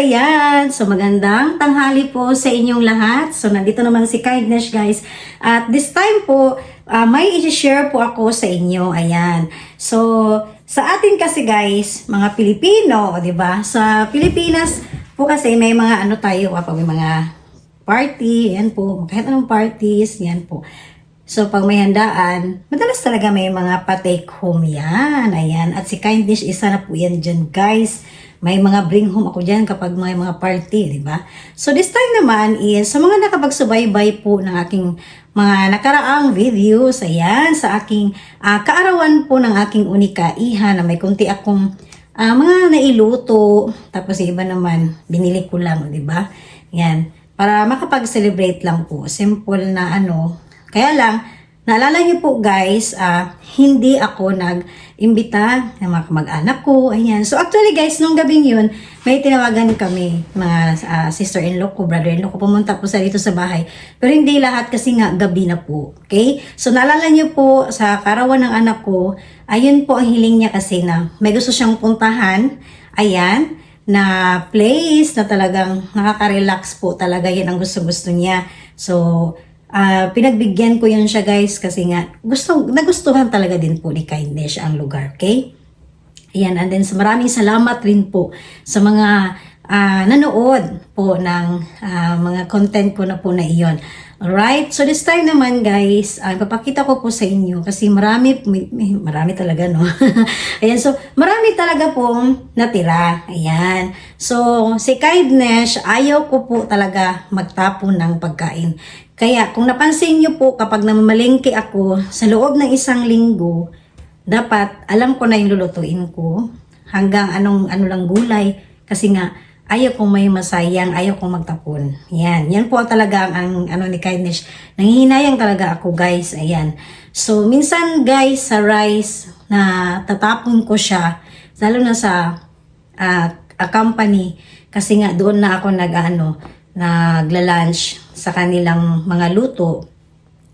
Ayan! So magandang tanghali po sa inyong lahat. So nandito naman si Kindness guys. At this time po, ah, may i-share po ako sa inyo. Ayan. So sa atin kasi guys, mga Pilipino, di ba? Sa Pilipinas po kasi may mga ano tayo, kapag may mga party, yan po, kahit anong parties, yan po. So, pag may handaan, madalas talaga may mga pa-take home yan. Ayan. At si Kindness, isa na po yan dyan, guys. May mga bring home ako dyan kapag may mga party, di ba? So, this time naman is, sa mga nakapagsubaybay po ng aking mga nakaraang videos, ayan, sa aking ah, kaarawan po ng aking unika iha na may kunti akong ah, mga nailuto. Tapos iba naman, binili ko lang, di ba? Yan. Para makapag-celebrate lang po. Simple na ano, kaya lang, naalala niyo po guys, ah, hindi ako nag-imbita ng mga kamag-anak ko. Ayan. So actually guys, nung gabing yun, may tinawagan kami, mga ah, sister-in-law ko, brother-in-law ko, pumunta po sa dito sa bahay. Pero hindi lahat kasi nga gabi na po. Okay? So naalala niyo po sa karawan ng anak ko, ayun po ang hiling niya kasi na may gusto siyang puntahan. Ayan na place na talagang nakaka-relax po talaga yan ang gusto-gusto niya. So, ah pinagbigyan ko yan siya guys kasi nga gusto, nagustuhan talaga din po ni Kindness ang lugar, okay? Ayan, and then maraming salamat rin po sa mga ah, nanood po ng ah, mga content ko na po na iyon. Alright, so this time naman guys, uh, papakita ko po sa inyo kasi marami, may- marami talaga no. Ayan, so marami talaga pong natira. Ayan. So, si Kindness, ayaw ko po talaga magtapon ng pagkain. Kaya kung napansin nyo po kapag namamalengke ako sa loob ng isang linggo, dapat alam ko na yung lulutuin ko hanggang anong ano lang gulay kasi nga ayaw kong may masayang, ayaw kong magtapon. Yan, yan po talaga ang ano ni kindness. Nanghihinayang talaga ako guys, ayan. So minsan guys sa rice na tatapon ko siya, lalo na sa ah, a company kasi nga doon na ako nag-ano, nagla-lunch sa kanilang mga luto.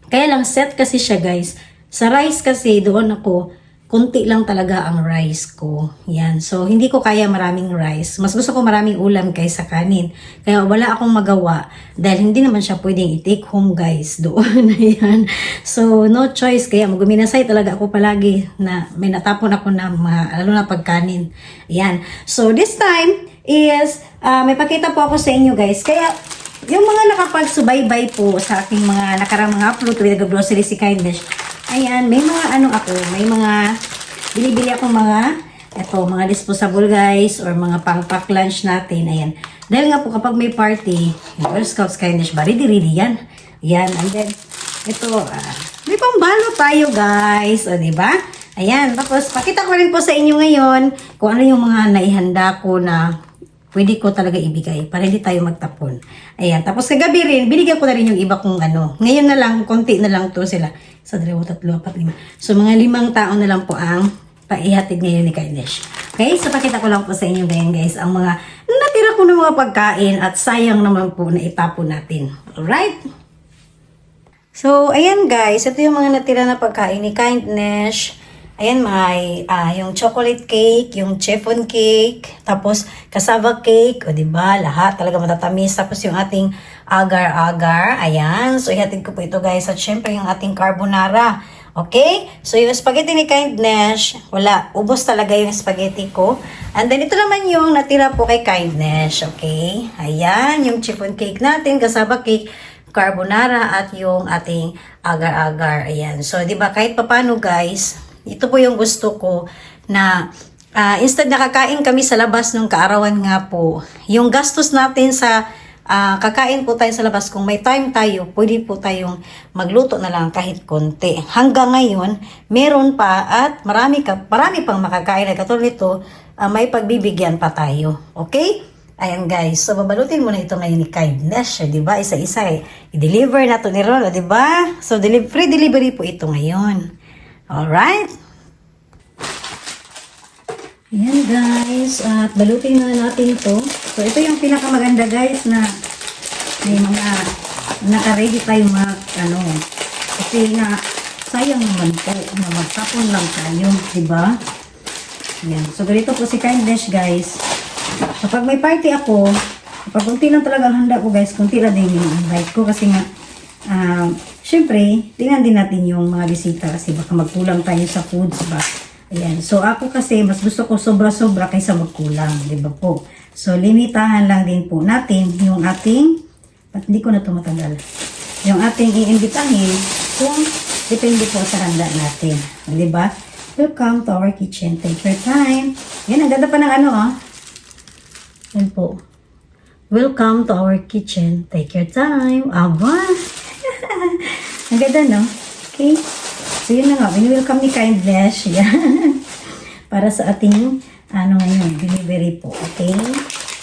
Kaya lang set kasi siya guys. Sa rice kasi doon ako, kunti lang talaga ang rice ko. Yan. So, hindi ko kaya maraming rice. Mas gusto ko maraming ulam kaysa kanin. Kaya wala akong magawa dahil hindi naman siya pwedeng i-take home guys doon. Ayan. So, no choice. Kaya maguminasay talaga ako palagi na may natapon ako na mga, lalo na pagkanin. Ayan. So, this time is, ah, may pakita po ako sa inyo guys. Kaya, yung mga nakapagsubaybay po sa aking mga nakarang mga upload with the grocery si Kindness, ayan, may mga ano ako, may mga, binibili ako mga, eto, mga disposable guys, or mga pang-pack lunch natin, ayan. Dahil nga po kapag may party, Girl Scouts Kindness ba, ready-ready yan. Ayan, and then, ito, ah, may pambalo tayo guys, o diba? Ayan, tapos pakita ko rin po sa inyo ngayon kung ano yung mga naihanda ko na pwede ko talaga ibigay para hindi tayo magtapon. Ayan. Tapos kagabi rin, binigyan ko na rin yung iba kong ano. Ngayon na lang, konti na lang to sila. Sa dalawa, tatlo, apat, lima. So, mga limang tao na lang po ang paihatid ngayon ni Kainesh. Okay? So, pakita ko lang po sa inyo ngayon, guys, ang mga natira ko ng mga pagkain at sayang naman po na itapon natin. Alright? So, ayan guys, ito yung mga natira na pagkain ni Kindness. Ayan, may ah, yung chocolate cake, yung chiffon cake, tapos cassava cake, o ba lahat talaga matatamis. Tapos yung ating agar-agar, ayan. So, ihatid ko po ito guys. At syempre yung ating carbonara. Okay? So, yung spaghetti ni Kindness, wala. Ubos talaga yung spaghetti ko. And then, ito naman yung natira po kay Kindness. Okay? Ayan, yung chiffon cake natin, cassava cake, carbonara at yung ating agar-agar. Ayan. So, di ba, kahit papano guys, ito po yung gusto ko na ah, instead nakakain kami sa labas nung kaarawan nga po, yung gastos natin sa ah, kakain po tayo sa labas, kung may time tayo, pwede po tayong magluto na lang kahit konti. Hanggang ngayon, meron pa at marami, ka, marami pang makakain. At Katulad nito, ah, may pagbibigyan pa tayo. Okay? Ayan guys, so babalutin mo na ito ngayon ni Kindness, di ba? Isa-isa eh. I-deliver na to ni Rolo, di ba? So deli- free delivery po ito ngayon. Alright? Ayan guys, at balutin na natin to. So ito yung pinakamaganda guys na may mga naka-ready tayo mga ano. Kasi nga, sayang naman po na magtapon lang tayo, di ba? Ayan. So ganito po si Kindness guys. kapag may party ako, kapag kunti lang talaga ang handa ko guys, kunti lang din yung invite ko kasi nga, ah, syempre, tingnan din natin yung mga bisita kasi baka magkulang tayo sa foods ba. Ayan. So, ako kasi, mas gusto ko sobra-sobra kaysa magkulang, di ba po? So, limitahan lang din po natin yung ating, ba't hindi ko na ito matagal? Yung ating iimbitahin kung depende po sa handa natin. Di ba? Welcome to our kitchen. Take your time. Yan, ang ganda pa ng ano, ah. Yan po. Welcome to our kitchen. Take your time. Aba! Ang ganda, no? Okay. So, yun na nga. Welcome ni Kindness. Yan. Para sa ating, ano ngayon, delivery po. Okay?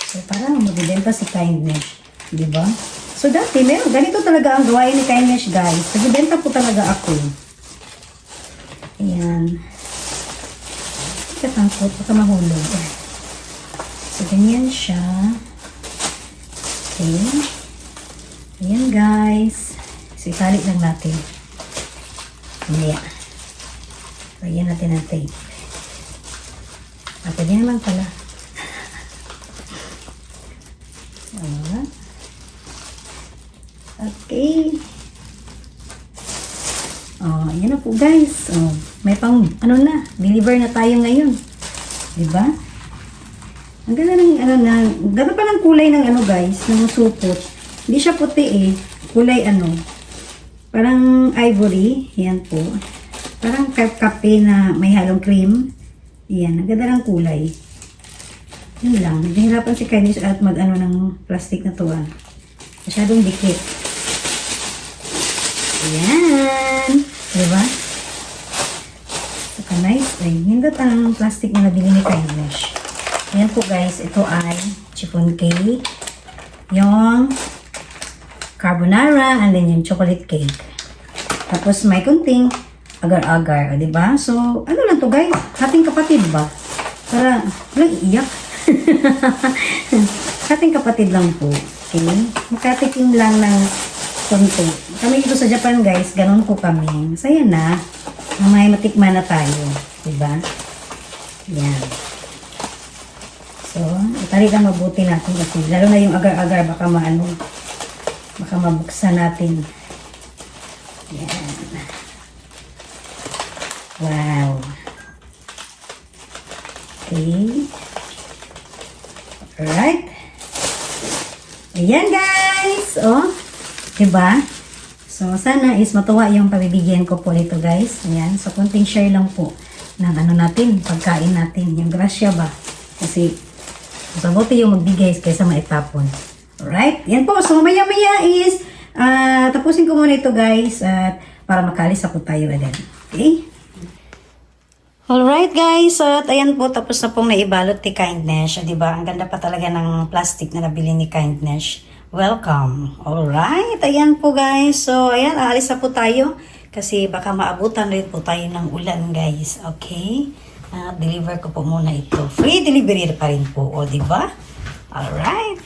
So, para magbibenta si Kindness. Di ba? So, dati, meron. Ganito talaga ang gawain ni Kindness, guys. Nagbibenta po talaga ako. Ayan. Katangkot, baka mahulog. So, ganyan siya. Okay. Ayan, guys. So, itali lang natin. Mamaya. Lagyan natin ng tape. Ah, pwede naman pala. Ayan. Okay. Oh, ayan na po guys. Oh, may pang, ano na, deliver na tayo ngayon. Diba? Ang ganda ng, ano na, ganda pa ng kulay ng ano guys, ng supot. Hindi siya puti eh. Kulay ano, parang ivory. Yan po. Parang ka- kape na may halong cream. Yan, ang ganda ng kulay. Yun lang. Nahihirapan si Kainis at mag ano ng plastic na to ah. Masyadong dikit. Ayan. Diba? Saka nice eh. Hindot ang plastic na nabili ni Kindness. Ayan po guys. Ito ay chiffon cake. Yung carbonara and then yung chocolate cake. Tapos may kunting agar-agar. O, diba? So, ano lang to guys? Hating kapatid ba? Para, walang iyak. Hating kapatid lang po. Okay? Makatikim lang ng konti. Kami dito sa Japan guys, ganun po kami. Masaya na. May matikman na tayo. Diba? Yan. So, itali lang mabuti natin kasi lalo na yung agar-agar baka maano baka mabuksan natin. Yan. Wow. Okay. Alright. Ayan guys. Oh. Diba? So, sana is matuwa yung pabibigyan ko po nito guys. Ayan. So, konting share lang po ng ano natin, pagkain natin. Yung grasya ba? Kasi, mas mabuti yung magbigay kaysa maitapon. Alright? Yan po. So, maya-maya is, ah, tapusin ko muna ito guys. At para makalis ako tayo agad. Okay? Alright guys, so at ayan po tapos na pong naibalot ni Kindness, 'di ba? Ang ganda pa talaga ng plastic na nabili ni Kindness. Welcome. Alright, ayan po guys. So ayan, aalis na po tayo kasi baka maabutan rin po tayo ng ulan guys. Okay? At deliver ko po muna ito. Free delivery pa rin po, o ba? Alright.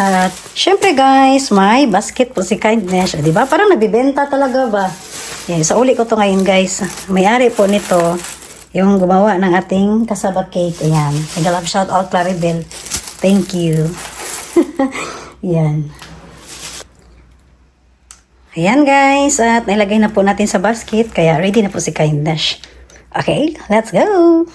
At syempre guys, may basket po si Kindness, 'di ba? Parang nabibenta talaga ba? Yan, sa uli ko to ngayon guys. May-ari po nito, yung gumawa ng ating kasaba cake. Ayan. Nag-love shout out Claribel. Thank you. Yan. Ayan guys, at nilagay na po natin sa basket, kaya ready na po si Kindness. Okay, let's go!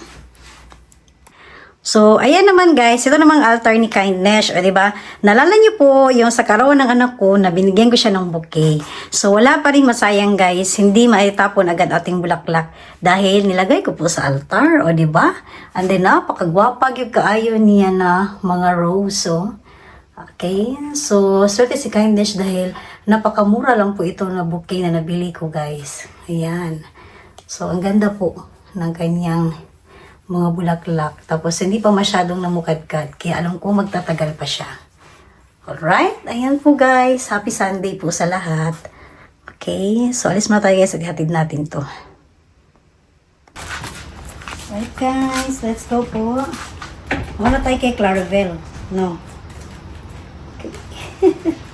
So, ayan naman guys, ito namang altar ni Kindness, o diba? Nalala niyo po yung sa karawan ng anak ko na binigyan ko siya ng bouquet. So, wala pa rin masayang guys, hindi maitapon agad ating bulaklak dahil nilagay ko po sa altar, o diba? And then, napakagwapag yung kaayo niya na mga rose, oh. Okay, so swerte si Kindness dahil napakamura lang po ito na bouquet na nabili ko guys. Ayan. So, ang ganda po ng kanyang mga bulaklak. Tapos, hindi pa masyadong namukadkad. Kaya alam ko magtatagal pa siya. Alright? Ayan po guys. Happy Sunday po sa lahat. Okay? So, alis muna tayo guys. Aghatid natin to. Alright guys. Let's go po. Muna tayo kay Claravel. No. Okay.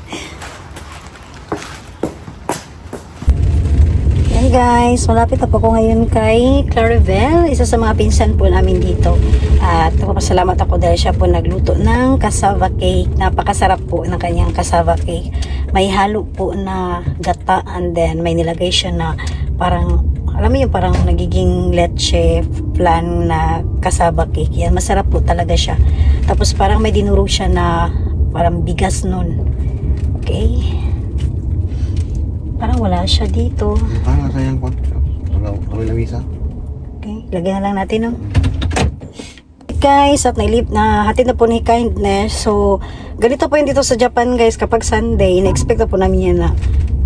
guys, malapit na po ako ngayon kay Claribel, isa sa mga pinsan po namin dito. At nagpapasalamat ako dahil siya po nagluto ng cassava cake. Napakasarap po ng kanyang cassava cake. May halo po na gata and then may nilagay siya na parang, alam mo yung parang nagiging leche flan na cassava cake. Yan, masarap po talaga siya. Tapos parang may dinurog siya na parang bigas nun. Okay. Parang wala siya dito. Para sayang ko. Wala kami lamisa. Okay, lagyan na lang natin, no? Guys, at nailip na hatid na po ni Kindness. So, ganito po yun dito sa Japan, guys. Kapag Sunday, na-expect na po namin yan na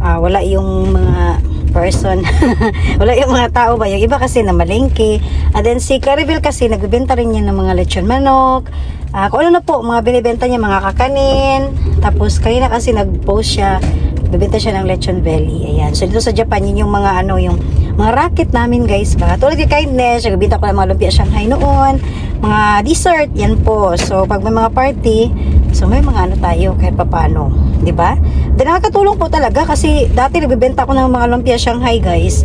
ah, wala yung mga person. wala yung mga tao ba? Yung iba kasi na malengke. And then si Claribel kasi, nagbibenta rin niya ng mga lechon manok. Ah, kung ano na po, mga binibenta niya, mga kakanin. Tapos, kanina kasi nag-post siya Bibenta siya ng lechon belly. Ayan. So, dito sa Japan, yun yung mga ano, yung mga racket namin, guys. Mga tulad kay Kindness, nagbibenta ko ng mga lumpia Shanghai noon. Mga dessert, yan po. So, pag may mga party, so may mga ano tayo, kahit papano. ba? Then, nakakatulong po talaga kasi dati nagbibenta ko ng mga lumpia Shanghai, guys.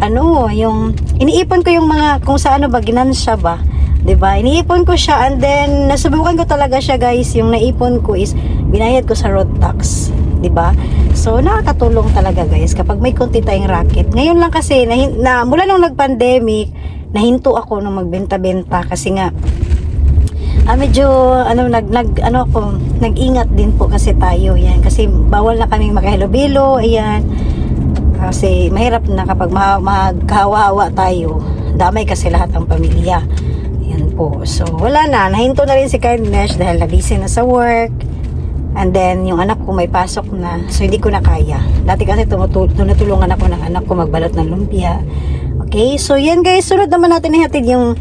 Ano, yung, iniipon ko yung mga, kung sa ano ba, ginansya ba? 'di ba? Iniipon ko siya and then nasubukan ko talaga siya guys. Yung naipon ko is binayad ko sa road tax, 'di ba? So nakakatulong talaga guys kapag may konti tayong racket. Ngayon lang kasi na, na mula nung nag-pandemic, nahinto ako nung magbenta-benta kasi nga ah, medyo ano nag, nag ano ako nag-ingat din po kasi tayo yan. Kasi bawal na kaming makahilo-bilo ayan. Kasi mahirap na kapag ma magkawawa tayo damay kasi lahat ang pamilya. Yan po. So wala na. Nahinto na rin si Kindness dahil na-busy na sa work and then yung anak ko may pasok na so hindi ko na kaya. Dati kasi tinutulungan ako ng anak ko magbalot ng lumpia. Okay so yan guys sunod naman natin ihatid yung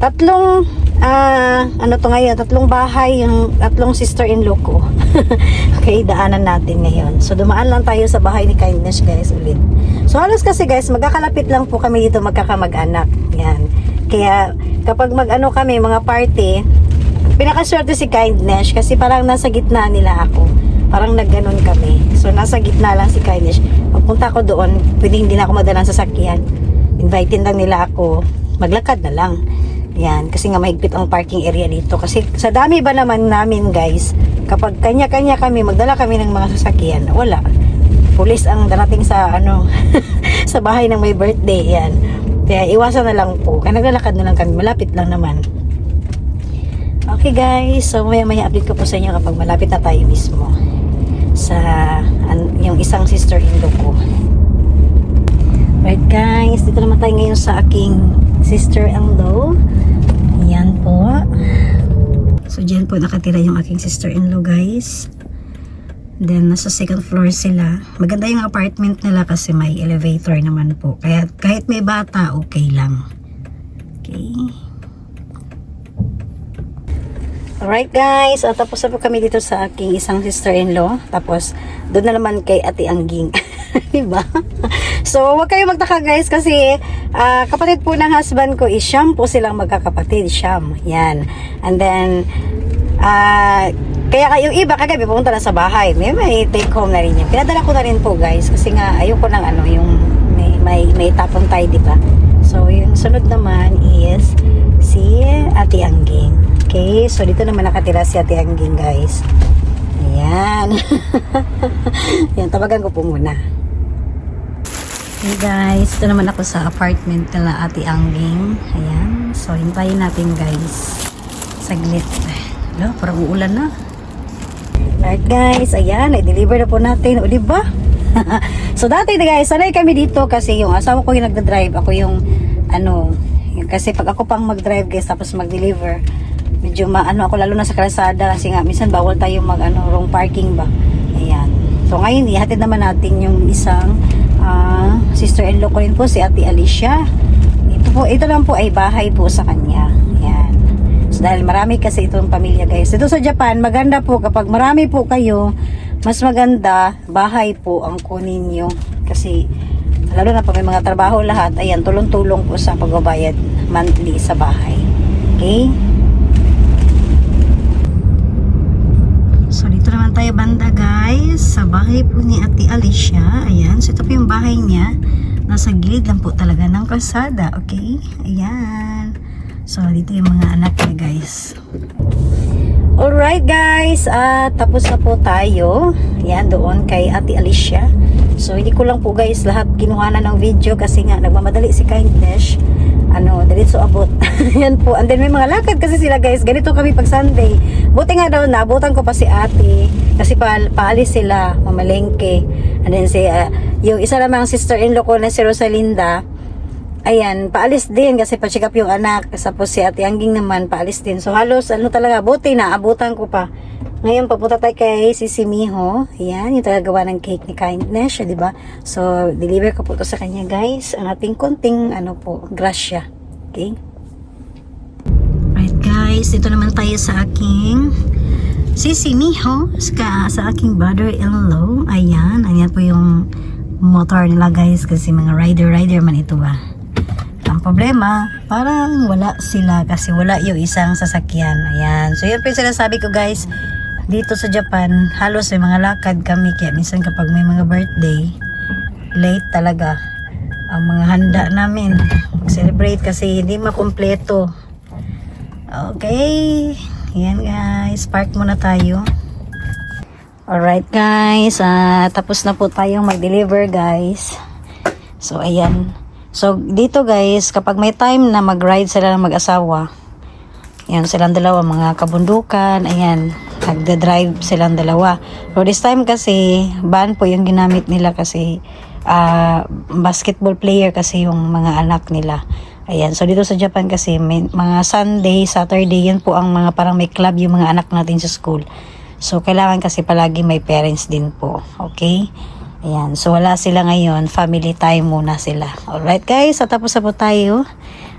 tatlong ah ano to ngayon tatlong bahay yung tatlong sister-in-law ko. Okay daanan natin ngayon. So dumaan lang tayo sa bahay ni Kindness guys ulit. So halos kasi guys magkakalapit lang po kami dito magkakamag-anak. Yan. Kaya kapag mag-ano kami mga party pinakaswerte si Kindness kasi parang nasa gitna nila ako parang nagganon kami so nasa gitna lang si Kindness pagpunta ko doon pwede hindi na ako madalang sasakyan invited lang nila ako maglakad na lang yan, kasi nga mahigpit ang parking area dito. Kasi sa dami ba naman namin guys, kapag kanya-kanya kami, magdala kami ng mga sasakyan, wala. Pulis ang darating sa ano, sa bahay ng may birthday, yan. Kaya iwasan na lang po. Kaya naglalakad na lang kami, malapit lang naman. Okay guys, so maya maya update ko po sa inyo kapag malapit na tayo mismo sa an, yung isang sister-in-law ko. Right guys, dito naman tayo ngayon sa aking sister-in-law. Yan po. So dyan po nakatira yung aking sister-in-law guys. Then nasa second floor sila. Maganda yung apartment nila kasi may elevator naman po. Kaya kahit may bata, okay lang. Okay. Alright guys, at tapos na po kami dito sa aking isang sister-in-law. Tapos, doon na naman kay Ate Angging. diba? So, wag kayo magtaka guys kasi ah, kapatid po ng husband ko is Siyam po silang magkakapatid. Siyam. Yan. And then, ah, kaya kayong iba kagabi pumunta na sa bahay. May may take home na rin yan. Pinadala ko na rin po guys kasi nga ayoko ng ano yung may may, may tapon tayo, di ba? So, yung sunod naman is si Ate Angging. Okay, so dito naman nakatira si Ate Angging, guys. Ayan. Yan, tawagan ko po muna. Hey guys, ito naman ako sa apartment nila Ate Angging. Ayan, so hintayin natin guys. Saglit. Hello, parang uulan na. Alright guys, ayan, i-deliver na po natin. O, diba? so dati guys, sanay kami dito kasi yung asawa ko yung nagda-drive. Ako yung, ano, kasi pag ako pang mag-drive guys, tapos mag-deliver, medyo maano ako lalo na sa kalsada kasi nga minsan bawal tayo mag ano wrong parking ba? Ayan. So ngayon ihatid naman natin yung isang ah, sister-in-law ko rin po si Ate Alicia. Ito po ito lang po ay bahay po sa kanya. Ayan. So dahil marami kasi itong pamilya guys. Dito sa Japan maganda po kapag marami po kayo mas maganda bahay po ang kunin nyo. Kasi lalo na pag may mga trabaho lahat. Ayan tulong-tulong po sa pagbabayad monthly sa bahay. Okay Tayo banda guys. Sa bahay po ni Ate Alicia. Ayan. So, ito po yung bahay niya. Nasa gilid lang po talaga ng kalsada, okay? Ayan. So, dito yung mga anak niya, guys. Alright, guys. at tapos na po tayo. Ayan, doon kay Ate Alicia. So, hindi ko lang po, guys, lahat kinuha na ng video kasi nga, nagmamadali si Kindness. Ano, diretso abot. Ayan po. And then, may mga lakad kasi sila, guys. Ganito kami pag Sunday. Buti nga daw, naabutan ko pa si ate. Kasi pa, paalis sila, mamalengke. And then, si, ah, yung isa namang sister-in-law ko na si Rosalinda, Ayan, paalis din kasi pa-check yung anak. Tapos si Ate Angging naman, paalis din. So halos ano talaga, buti na, abutan ko pa. Ngayon, papunta tayo kay Sisi Miho. Ayan, yung tagagawa ng cake ni Kindness, di ba? So, deliver ko po to sa kanya, guys. Ang ating konting, ano po, grasya. Okay? Right, guys. Dito naman tayo sa aking Sisi Miho sa, sa aking brother-in-law. Ayan, ayan po yung motor nila, guys. Kasi mga rider-rider man ito ba. Ang problema, parang wala sila kasi wala yung isang sasakyan. Ayan. So, yun po yung sinasabi ko guys. Dito sa Japan, halos may mga lakad kami. Kaya minsan kapag may mga birthday, late talaga ang mga handa namin. Celebrate kasi hindi makumpleto. Okay. Ayan guys. Park muna tayo. Alright guys. ah, tapos na po tayong mag-deliver guys. So, ayan. So, dito guys, kapag may time na mag-ride sila ng mag-asawa, yan, silang dalawa, mga kabundukan, ayan, nagda-drive silang dalawa. So, this time kasi, van po yung ginamit nila kasi ah, basketball player kasi yung mga anak nila. Ayan, so dito sa Japan kasi, may, mga Sunday, Saturday, yan po ang mga parang may club yung mga anak natin sa school. So, kailangan kasi palagi may parents din po. Okay? Ayan. So, wala sila ngayon. Family time muna sila. Alright, guys. So, tapos na po tayo.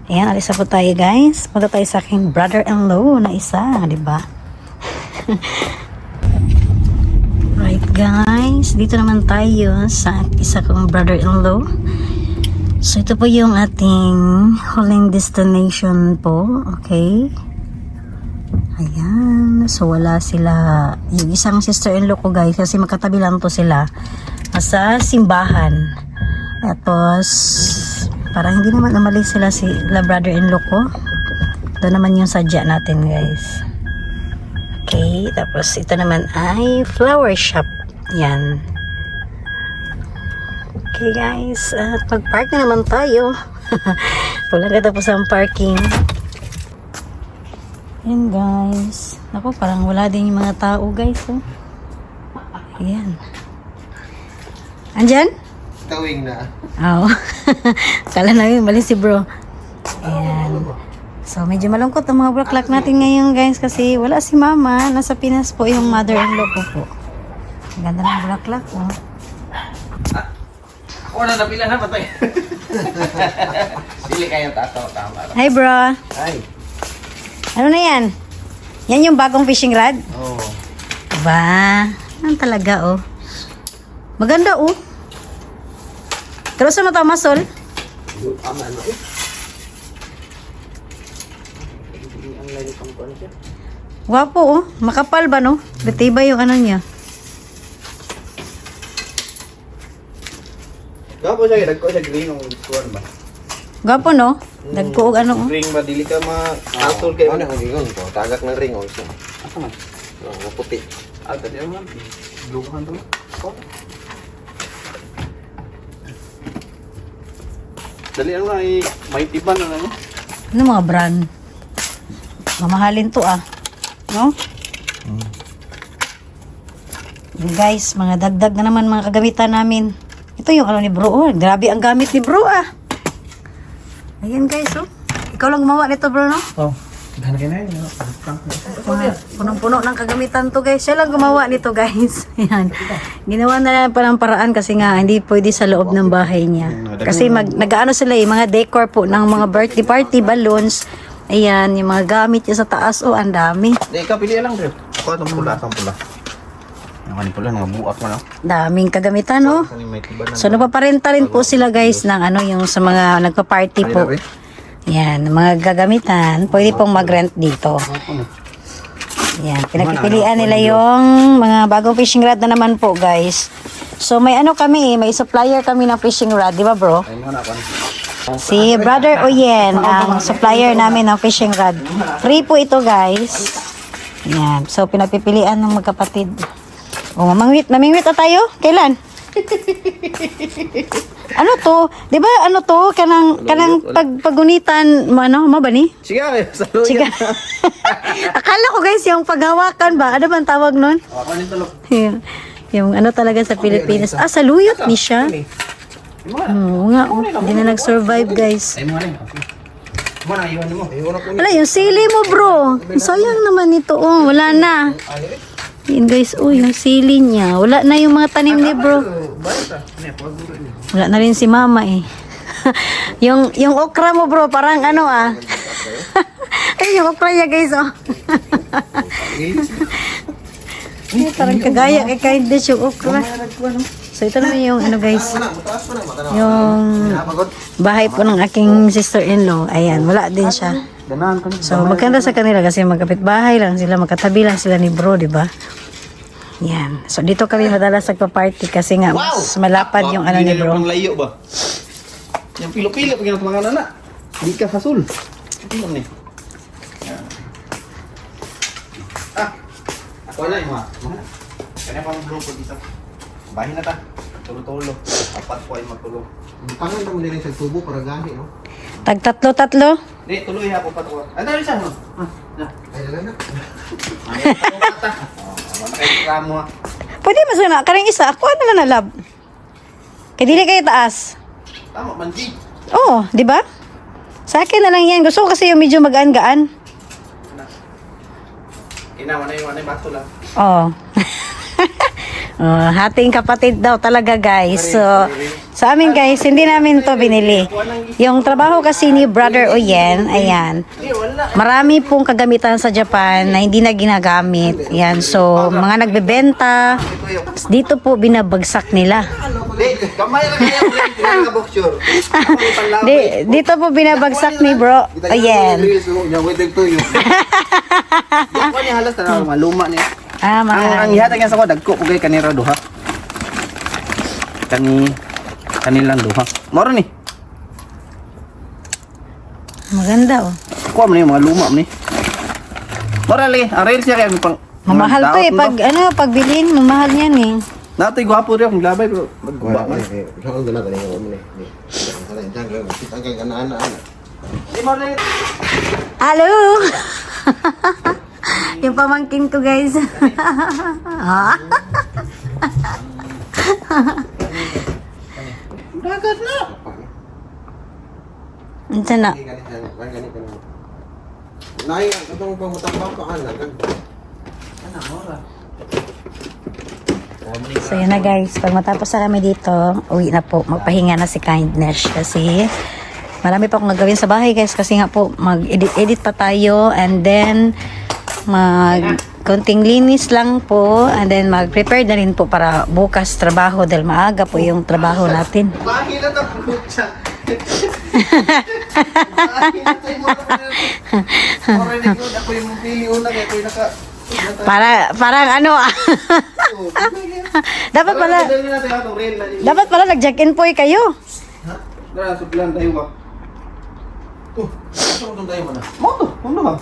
Ayan, alis na po tayo, guys. Punta tayo sa aking brother-in-law na isa. di ba? right, guys. Dito naman tayo sa isa kong brother-in-law. So, ito po yung ating huling destination po. Okay? Ayan. So, wala sila. Yung isang sister-in-law ko, guys, kasi magkatabi lang to sila. Sa simbahan. Tapos, parang hindi naman umalis sila si la brother-in-law ko. Ito naman yung sadya natin, guys. Okay. Tapos, ito naman ay flower shop. Yan. Okay, guys. At pag-park na naman tayo. Wala katapos ang parking. Ayan guys. Naku, parang wala din yung mga tao guys. Oh. Ayan. Andyan? Tawing na. Oo. Kala namin bali si bro. Ayan. So, medyo malungkot ang mga bulaklak natin ngayon guys kasi wala si mama. Nasa Pinas po yung mother-in-law ko po. Ang ganda ng bulaklak oh. Ako na napila na patay. Dili kayo tato tama. Hi bro. Ay. Ano na yan? Yan yung bagong fishing rod? Oo. Oh. Ba, yan talaga oh. Maganda oh. Pero sa mata masol? Wapo oh. Makapal ba no? Batiba yung ano niya. Gapo siya, dagko siya green ng kuwan ba? Gwapo no? Dagko og ano oh. Ring ba dili ka ma asol kay ano ang gingon ko. Tagak ng ring also. Ako man. Oo, puti. Ah, tadi mo. Lukuhan to. Dali ang may may tiban na ano. Ano mga brand? Mamahalin to ah. No? Yun, guys, mga dagdag na naman mga kagamitan namin. Ito yung ano ni bro. Oh, grabe ang gamit ni bro ah. Ayan guys, oh. Ikaw lang gumawa nito bro, no? Oh. Gana ka na yun. Punong-puno ng kagamitan to guys. Siya lang gumawa nito guys. Ayan. Ginawa na lang parang paraan kasi nga hindi pwede sa loob ng bahay niya. Kasi mag, nag-ano sila eh, mga decor po ng mga birthday party, balloons. Ayan, yung mga gamit niya sa taas. Oh, ang dami. Di ka pili lang dre. Ako atong pula, atong pula. Ang kanil pula nga buak man. Daming kagamitan, oh. So, nagpaparenta rin po sila guys ng ano, yung sa mga nagpa-party po. Yan, mga gagamitan. Pwede pong mag-rent dito. Yan, pinagpipilian nila yung mga bagong fishing rod na naman po guys. So may ano kami, may supplier kami ng fishing rod, di ba bro? Si Brother Oyen, ang supplier namin ng fishing rod. Free po ito guys. Yan. So pinagpipilian ng magkapatid. O, mamangwit. Mamingwit na tayo? Kailan? ano to? Di ba ano to? Kanang, kanang pag, pagunitan, mo, ano, mo ba ni? Saluyan. Sige. Akala ko guys, yung paghawakan ba? Ano bang tawag nun? Nito lo. yung, yung ano talaga sa Pilipinas. Ah, saluyot ni siya. Oo nga, oh, hindi na nag-survive guys. Ay mo na. Wala, yung sili mo bro. Sayang naman ito. Oh, wala na. Yun guys, oh, yung sili niya. Wala na yung mga tanim ni bro. Wala na rin si mama eh. yung yung okra mo bro, parang ano ah. Ay, yung okra niya guys, oh. Ay, parang kagaya kay kindness yung okra. So ito naman yung ano guys, yung bahay po ng aking sister-in-law. Ayan, wala din siya. Ganahan ko ni. So maganda sa kanila kasi magkapit bahay lang sila, magkatabi lang sila ni bro, di ba? Yan. So dito kami madalas nagpa-party kasi nga mas malapad yung ano ni bro. Ang layo ba? Yung pilo-pilo pag yung mga nana. Di ka hasul. Ito mo ni. Ah. Ako na yung mga. Kanya pa grupo dito. Bahin na ta. Tulo-tulo. Apat po ay matulog. Pangan naman nila sa tubo para gahi, no? Tag tatlo-tatlo. Di, tuloy ha po patuwa. Ano rin siya? Ah, na. Ay, dala na. Ano ano ha? Pwede mas na, karing isa, ako na lang na lab. Kaya dili kayo taas. Tama, manji. Oo, di ba? Sa akin na lang yan. Gusto ko kasi yung medyo magaan-gaan. Inawa na yung ano yung bato lang. Oo. oh, hating kapatid daw talaga guys. So, sa amin guys, hindi namin to binili. Yung trabaho kasi ni Brother Oyen, ayan. Marami pong kagamitan sa Japan na hindi na ginagamit. Yan, so mga nagbebenta, dito po binabagsak nila. Dito po binabagsak ni bro. Ayan. Ah, Ang ang mga ihatag niya sa ko dagko ko kay kanira duha. Kani kanilang duha. Moro ni. maganda oh. Kuha mo ni mga luma mo ni. Moro li, ang real siya kay pang Mamahal to eh. Pag ano, pagbilhin, mamahal yan eh. Natoy gwapo rin akong labay pero Wala, magba. eh, eh. Saan ka na ako mo ni? Diyan ka kang kanaan-aan. Di mo rin. Hello! yung pamangkin ko guys. Ah. Dagat na. Ito na. Nay, katong pangutang pa ana. Ana mora. So yun na guys, pag matapos na kami dito, uwi na po, magpahinga na si Kindness kasi marami pa akong gagawin sa bahay guys kasi nga po mag-edit-edit pa tayo and then mag konting linis lang po and then mag-prepare na rin po para bukas trabaho dahil maaga po yung trabaho natin. Bahi na naka Para parang ano ah. dapat pala na. dapat pala nag-check-in po eh kayo. Dara sudlan tayo ba. Oh, mo tayo mo na? Mo to, ano ba?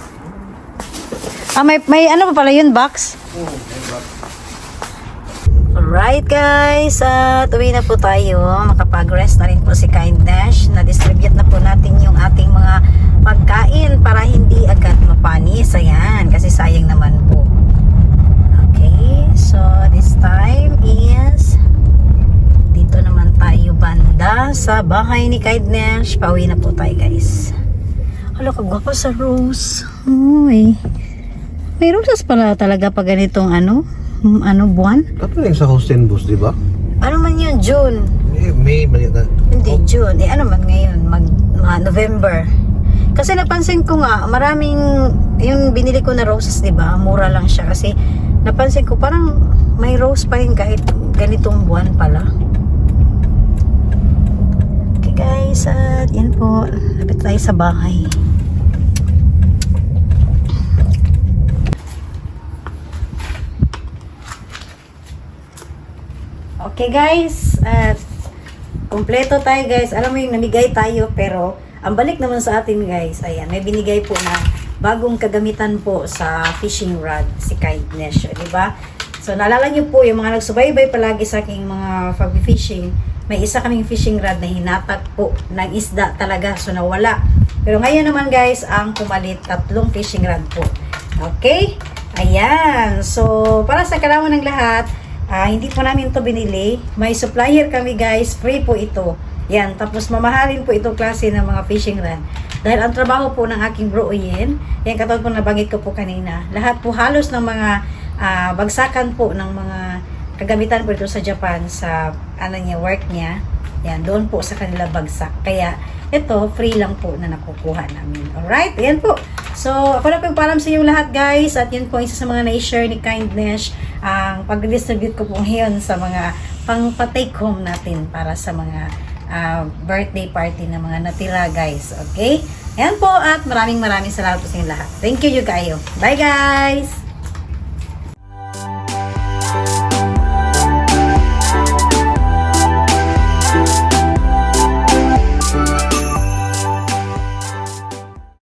Ah, may, may ano pa pala yun, box? Alright guys, at uwi na po tayo. Makapag-rest na rin po si Kindness. Na-distribute na po natin yung ating mga pagkain para hindi agad mapanis. Ayan, kasi sayang naman po. Okay, so this time is dito naman tayo banda sa bahay ni Kindness. Pauwi na po tayo guys. Hala, kagwapo sa Rose. Uy. May roses pala talaga pag ganitong ano, ano buwan. Ato yung sa Hosten bus, di ba? Ano man yun, June? Eh, May, mali na. Hindi, June. Eh, ano man ngayon? Mag, mga November. Kasi napansin ko nga, maraming, yung binili ko na roses, di ba? Mura lang siya. Kasi napansin ko, parang may rose pa rin kahit ganitong buwan pala. Okay guys, at yan po. Lapit tayo sa bahay. Okay. Guys, at kompleto tayo guys. Alam mo yung namigay tayo pero ang balik naman sa atin guys, ayan, may binigay po na bagong kagamitan po sa fishing rod si Kindness, di ba? So naalala niyo po yung mga nagsubaybay palagi sa aking mga pag-fishing, may isa kaming fishing rod na hinatak po ng isda talaga so nawala. Pero ngayon naman guys, ang pumalit tatlong fishing rod po. Okay? Ayan. So, para sa kalaman ng lahat, ah, hindi po namin to binili. May supplier kami guys. Free po ito. Yan. Tapos mamahalin po itong klase ng mga fishing rod. Dahil ang trabaho po ng aking bro Ian, yan katawag po nabanggit ko po kanina. Lahat po halos ng mga ah, bagsakan po ng mga kagamitan po ito sa Japan sa ano niya, work niya. Yan, doon po sa kanila bagsak. Kaya, ito, free lang po na nakukuha namin. Alright, ayan po. So, ako na po paalam sa inyo lahat guys. At yun po isa sa mga na-share ni Kindness. Ang pag-distribute ko po ngayon sa mga pang-take home natin para sa mga ah, birthday party na mga natira guys. Okay? Ayan po at maraming maraming salamat po sa inyo lahat. Thank you, you kayo. Bye guys!